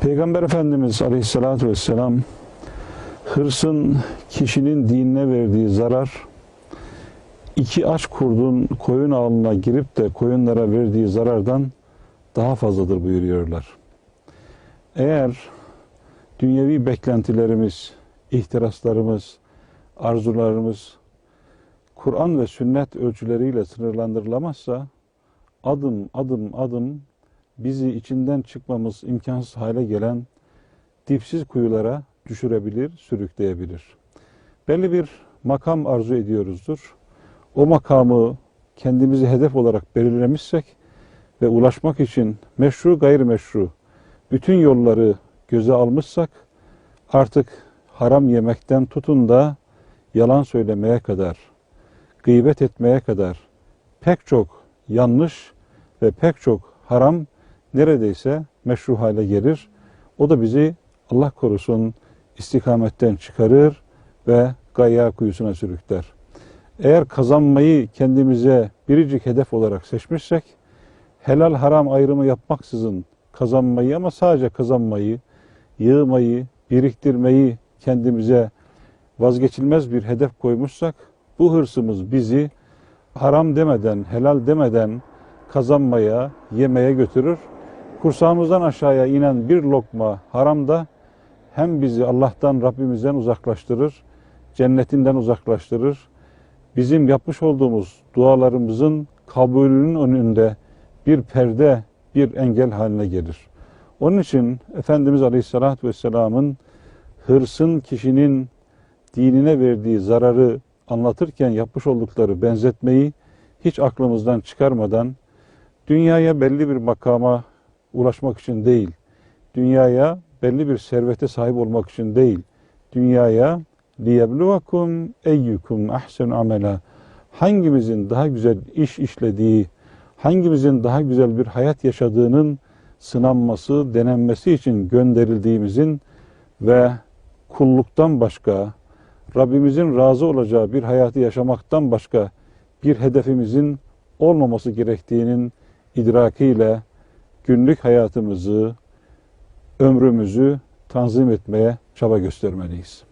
Peygamber Efendimiz Aleyhisselatü Vesselam hırsın kişinin dinine verdiği zarar iki aç kurdun koyun ağına girip de koyunlara verdiği zarardan daha fazladır buyuruyorlar. Eğer dünyevi beklentilerimiz, ihtiraslarımız, arzularımız Kur'an ve sünnet ölçüleriyle sınırlandırılamazsa adım adım adım bizi içinden çıkmamız imkansız hale gelen dipsiz kuyulara düşürebilir, sürükleyebilir. Belli bir makam arzu ediyoruzdur. O makamı kendimizi hedef olarak belirlemişsek ve ulaşmak için meşru gayrimeşru bütün yolları göze almışsak artık haram yemekten tutun da yalan söylemeye kadar, gıybet etmeye kadar pek çok yanlış ve pek çok haram neredeyse meşru hale gelir. O da bizi Allah korusun istikametten çıkarır ve gayya kuyusuna sürükler. Eğer kazanmayı kendimize biricik hedef olarak seçmişsek, helal haram ayrımı yapmaksızın kazanmayı ama sadece kazanmayı, yığmayı, biriktirmeyi kendimize vazgeçilmez bir hedef koymuşsak, bu hırsımız bizi haram demeden, helal demeden kazanmaya, yemeye götürür. Kursağımızdan aşağıya inen bir lokma haram da hem bizi Allah'tan, Rabbimizden uzaklaştırır, cennetinden uzaklaştırır. Bizim yapmış olduğumuz dualarımızın kabulünün önünde bir perde, bir engel haline gelir. Onun için Efendimiz Aleyhisselatü Vesselam'ın hırsın kişinin dinine verdiği zararı anlatırken yapmış oldukları benzetmeyi hiç aklımızdan çıkarmadan dünyaya belli bir makama ulaşmak için değil, dünyaya belli bir servete sahip olmak için değil, dünyaya liyebluvakum eyyukum ahsenu amela hangimizin daha güzel iş işlediği, hangimizin daha güzel bir hayat yaşadığının sınanması, denenmesi için gönderildiğimizin ve kulluktan başka, Rabbimizin razı olacağı bir hayatı yaşamaktan başka bir hedefimizin olmaması gerektiğinin idrakiyle günlük hayatımızı, ömrümüzü tanzim etmeye çaba göstermeliyiz.